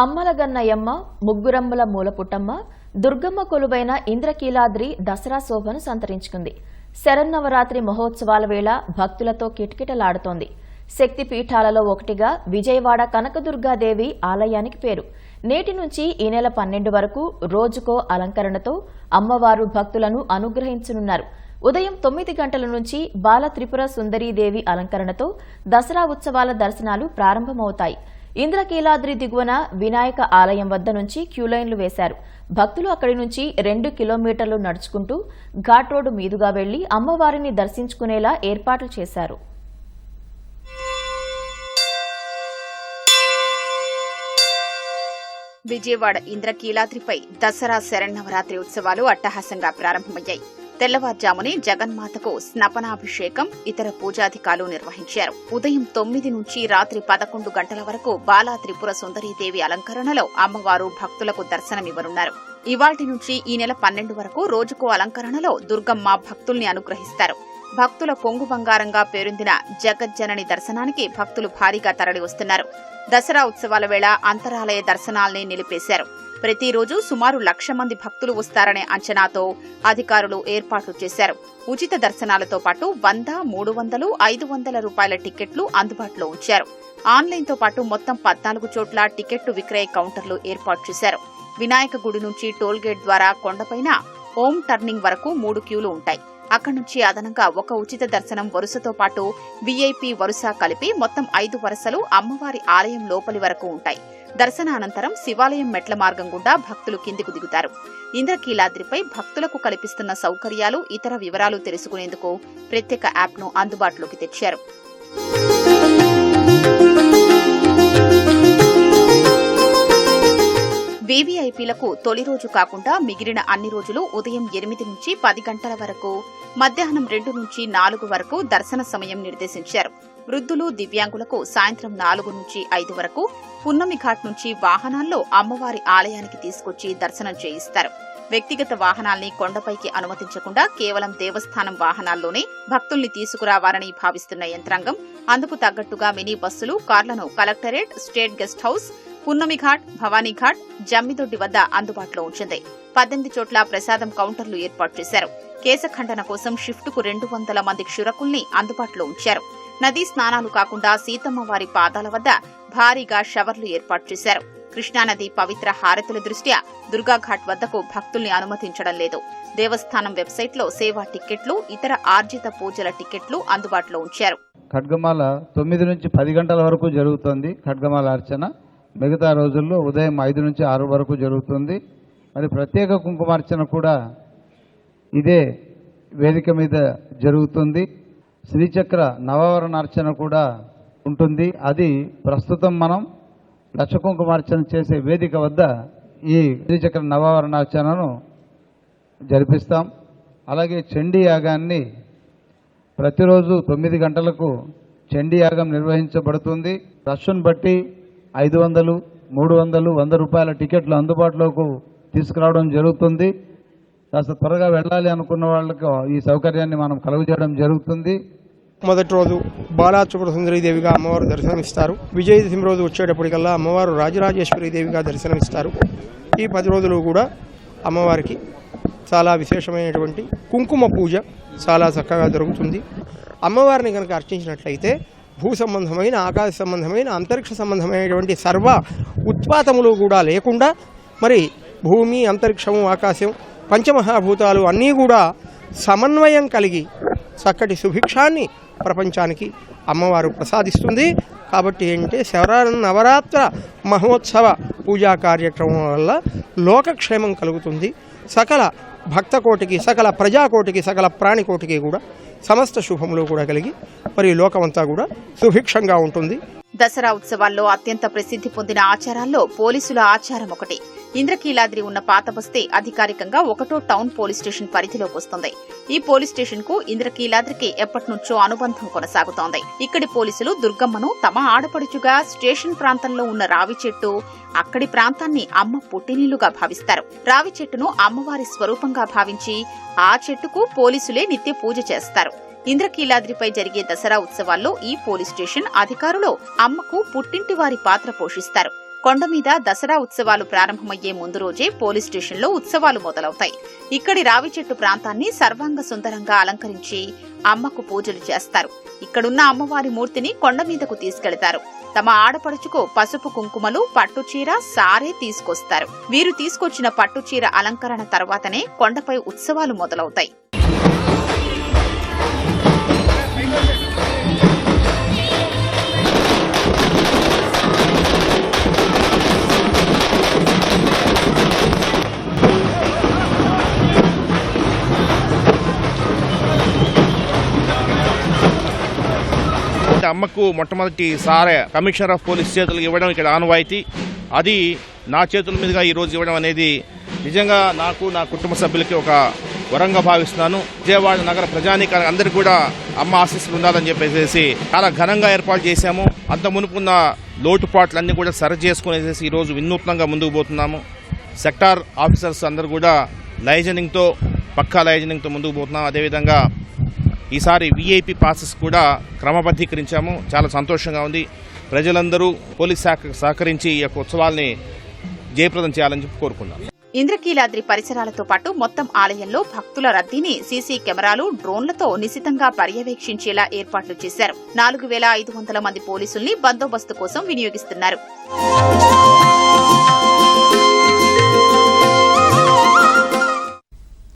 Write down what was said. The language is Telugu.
అమ్మలగన్నయమ్మ ముగ్గురమ్మల మూలపుట్టమ్మ దుర్గమ్మ కొలువైన ఇంద్రకీలాద్రి దసరా శోభను సంతరించుకుంది. శరన్నవరాత్రి మహోత్సవాల వేళ భక్తులతో కిటకిటలాడుతోంది. శక్తి పీఠాలలో ఒకటిగా విజయవాడ కనకదుర్గాదేవి ఆలయానికి పేరు. నేటి నుంచి ఈ నెల పన్నెండు వరకు రోజుకో అలంకరణతో అమ్మవారు భక్తులను అనుగ్రహించనున్నారు. ఉదయం తొమ్మిది గంటల నుంచి బాల త్రిపుర సుందరీదేవి అలంకరణతో దసరా ఉత్సవాల దర్శనాలు ప్రారంభమవుతాయి. ఇంద్రకీలాద్రి దిగువన వినాయక ఆలయం వద్ద నుంచి క్యూలైన్లు వేశారు. భక్తులు అక్కడి నుంచి రెండు కిలోమీటర్లు నడుచుకుంటూ ఘాట్ రోడ్డు మీదుగా వెళ్ళి అమ్మవారిని దర్శించుకునేలా ఏర్పాట్లు చేశారు. విజయవాడ ఇంద్రకీలాద్రిపై దసరా శరన్నవరాత్రి ఉత్సవాలు అట్టహాసంగా ప్రారంభమయ్యాయి. తెల్లవారుజామునే జగన్మాతకు స్నపనాభిషేకం ఇతర పూజాధికాలు నిర్వహించారు. ఉదయం తొమ్మిది నుంచి రాత్రి పదకొండు గంటల వరకు బాలా త్రిపుర సుందరీదేవి అలంకరణలో అమ్మవారు భక్తులకు దర్శనమివ్వనున్నారు. ఇవాటి నుంచి ఈ నెల పన్నెండు వరకు రోజుకు అలంకరణలో దుర్గమ్మ భక్తుల్ని అనుగ్రహిస్తారు. భక్తుల కొంగు బంగారంగా పేరొందిన జగజ్జనని దర్శనానికి భక్తులు భారీగా తరలివస్తున్నారు. దసరా ఉత్సవాల వేళ అంతరాలయ దర్శనాల్ని నిలిపేశారు. ప్రతిరోజు సుమారు లక్ష మంది భక్తులు వస్తారనే అంచనాతో అధికారులు ఏర్పాట్లు చేశారు. ఉచిత దర్శనాలతో పాటు వంద మూడు వందలు ఐదు వందల రూపాయల టికెట్లు అందుబాటులో ఉంచారు. ఆన్లైన్తో పాటు మొత్తం పద్నాలుగు చోట్ల టికెట్టు విక్రయ కౌంటర్లు ఏర్పాటు చేశారు. వినాయక గుడి నుంచి టోల్గేట్ ద్వారా కొండపైన ఓం టర్నింగ్ వరకు మూడు క్యూలు ఉంటాయి. అక్కడి నుంచి అదనంగా ఒక ఉచిత దర్శనం వరుసతో పాటు వీఐపీ వరుస కలిపి మొత్తం ఐదు వరుసలు అమ్మవారి ఆలయం లోపలి వరకు ఉంటాయి. దర్శనానంతరం శివాలయం మెట్ల మార్గం గుండా భక్తులు కిందికి దిగుతారు. ఇంద్రకీలాద్రిపై భక్తులకు కల్పిస్తున్న సౌకర్యాలు ఇతర వివరాలు తెలుసుకునేందుకు ప్రత్యేక యాప్ను అందుబాటులోకి తెచ్చారు. వీవీఐపీలకు తొలి రోజు కాకుండా మిగిలిన అన్ని రోజులు ఉదయం ఎనిమిది నుంచి పది గంటల వరకు మధ్యాహ్నం రెండు నుంచి నాలుగు వరకు దర్శన సమయం నిర్దేశించారు. వృద్ధులు దివ్యాంగులకు సాయంత్రం నాలుగు నుంచి ఐదు వరకు పున్నమి ఘాట్ నుంచి వాహనాల్లో అమ్మవారి ఆలయానికి తీసుకొచ్చి దర్శనం చేయిస్తారు. వ్యక్తిగత వాహనాల్ని కొండపైకి అనుమతించకుండా కేవలం దేవస్థానం వాహనాల్లోనే భక్తుల్ని తీసుకురావాలని భావిస్తున్న యంత్రాంగం అందుకు తగ్గట్టుగా మినీ బస్సులు కార్లను కలెక్టరేట్ స్టేట్ గెస్ట్ హౌస్ పున్నమి ఘాట్ భవానీ ఘాట్ జమ్మిదొడ్డి వద్ద అందుబాటులో ఉంచింది. పద్దెనిమిది చోట్ల ప్రసాదం కౌంటర్లు ఏర్పాటు చేశారు. కేశఖండన కోసం షిఫ్టుకు రెండు వందల మంది క్షురకుల్ని అందుబాటులో ఉంచారు. నదీ స్నానాలు కాకుండా సీతమ్మ వారి పాదాల వద్ద భారీగా షవర్లు ఏర్పాటు చేశారు. కృష్ణానది పవిత్ర హారతుల దృష్ట్యా దుర్గాఘాట్ వద్దకు భక్తుల్ని అనుమతించడం లేదు. దేవస్థానం వెబ్సైట్లో సేవా టిక్కెట్లు ఇతర ఆర్జిత పూజల టిక్కెట్లు అందుబాటులో ఉంచారు. ఖడ్గమాల తొమ్మిది నుంచి పది గంటల వరకు జరుగుతోంది ఖడ్గమాల అర్చన. మిగతా రోజుల్లో ఉదయం ఐదు నుంచి ఆరు వరకు జరుగుతుంది. మరి ప్రత్యేక కుంకుమార్చన కూడా ఇదే వేదిక మీద జరుగుతుంది. శ్రీచక్ర నవవరణ అర్చన కూడా ఉంటుంది. అది ప్రస్తుతం మనం లక్ష కుంకుమార్చన చేసే వేదిక వద్ద ఈ శ్రీచక్ర నవవరణార్చనను జరిపిస్తాం. అలాగే చండీ యాగాన్ని ప్రతిరోజు తొమ్మిది గంటలకు చండీ యాగం నిర్వహించబడుతుంది. రష్ను బట్టి ఐదు వందలు మూడు వందలు వంద రూపాయల టికెట్లు అందుబాటులోకి తీసుకురావడం జరుగుతుంది. కాస్త త్వరగా వెళ్ళాలి అనుకున్న వాళ్ళకు ఈ సౌకర్యాన్ని మనం కలుగజేయడం జరుగుతుంది. మొదటి రోజు బాలాత్రిపుర సుందరీదేవిగా అమ్మవారు దర్శనమిస్తారు. విజయదశమి రోజు వచ్చేటప్పటికల్లా అమ్మవారు రాజరాజేశ్వరి దేవిగా దర్శనమిస్తారు. ఈ పది రోజులు కూడా అమ్మవారికి చాలా విశేషమైనటువంటి కుంకుమ పూజ చాలా చక్కగా జరుగుతుంది. అమ్మవారిని కనుక అర్చించినట్లయితే భూ సంబంధమైన ఆకాశ సంబంధమైన అంతరిక్ష సంబంధమైనటువంటి సర్వ ఉత్పాతములు కూడా లేకుండా మరి భూమి అంతరిక్షము ఆకాశం పంచమహాభూతాలు అన్నీ కూడా సమన్వయం కలిగి చక్కటి సుభిక్షాన్ని ప్రపంచానికి అమ్మవారు ప్రసాదిస్తుంది. కాబట్టి ఏంటంటే శవరా నవరాత్ర మహోత్సవ పూజా కార్యక్రమం వల్ల లోకక్షేమం కలుగుతుంది. సకల భక్తకోటికి సకల ప్రజాకోటికి సకల ప్రాణికోటికి కూడా సమస్త శుభములు కూడా కలిగి మరి లోకమంతా కూడా సుభిక్షంగా ఉంటుంది. దసరా ఉత్సవాల్లో అత్యంత ప్రసిద్ధి పొందిన ఆచారాల్లో పోలీసుల ఆచారం ఒకటి. ఇంద్రకీలాద్రి ఉన్న పాత బస్తే అధికారికంగా ఒకటో టౌన్ పోలీస్ స్టేషన్ పరిధిలోకి వస్తుంది. ఈ పోలీస్ స్టేషన్కు ఇంద్రకీలాద్రికి ఎప్పటినుంచో అనుబంధం కొనసాగుతోంది. ఇక్కడి పోలీసులు దుర్గమ్మను తమ ఆడపడుచుగా స్టేషన్ ప్రాంతంలో ఉన్న రావి చెట్టు అక్కడి ప్రాంతాన్ని అమ్మ పుట్టినీళ్ళుగా భావిస్తారు. రావి చెట్టును అమ్మవారి స్వరూపంగా భావించి ఆ చెట్టుకు పోలీసులే నిత్య పూజ చేస్తారు. ఇంద్రకీలాద్రిపై జరిగే దసరా ఉత్సవాల్లో ఈ పోలీస్ స్టేషన్ అధికారులు అమ్మకు పుట్టింటి వారి పాత్ర పోషిస్తారు. కొండ మీద దసరా ఉత్సవాలు ప్రారంభమయ్యే ముందు రోజే పోలీస్ స్టేషన్లో ఉత్సవాలు మొదలవుతాయి. ఇక్కడి రావి చెట్టు ప్రాంతాన్ని సర్వాంగ సుందరంగా అలంకరించి అమ్మకు పూజలు చేస్తారు. ఇక్కడున్న అమ్మవారి మూర్తిని కొండ మీదకు తీసుకెళతారు. తమ ఆడపడుచుకు పసుపు కుంకుమలు పట్టుచీర సారే తీసుకొస్తారు. వీరు తీసుకొచ్చిన పట్టుచీర అలంకరణ తర్వాతనే కొండపై ఉత్సవాలు మొదలవుతాయి. అమ్మకు మొట్టమొదటి సారే కమిషనర్ ఆఫ్ పోలీస్ చేతులకు ఇవ్వడం ఇక్కడ ఆనవాయితీ. అది నా చేతుల మీదుగా ఈ రోజు ఇవ్వడం అనేది నిజంగా నాకు నా కుటుంబ సభ్యులకి ఒక వరంగా భావిస్తున్నాను. విజయవాడ నగర ప్రజానీకానికి అందరికీ కూడా అమ్మ ఆశీస్సులు ఉండాలని చెప్పేసి చాలా ఘనంగా ఏర్పాటు చేశాము. అంత మునుపున్న లోటుపాట్లన్నీ కూడా సరి చేసుకునేసి ఈరోజు వినూత్నంగా ముందుకు పోతున్నాము. సెక్టార్ ఆఫీసర్స్ అందరూ కూడా లైజనింగ్తో పక్కా లైజనింగ్తో ముందుకు పోతున్నాం. అదేవిధంగా ఈసారి విఐపి పాసెస్ కూడా క్రమబద్ధీకరించాము. చాలా సంతోషంగా ఉంది. ప్రజలందరూ పోలీస్ శాఖ సహకరించి ఈ యొక్క ఉత్సవాల్ని జయప్రదం చేయాలని చెప్పి కోరుకున్నాం ఇంద్రకీలాద్రి పరిసరాలతో పాటు మొత్తం ఆలయంలో భక్తుల రద్దీని సీసీ కెమెరాలు డ్రోన్లతో నిశితంగా పర్యవేక్షించేలా ఏర్పాట్లు చేశారు. నాలుగు వేల ఐదు వందల మంది పోలీసుల్ని బందోబస్తు కోసం వినియోగిస్తున్నారు.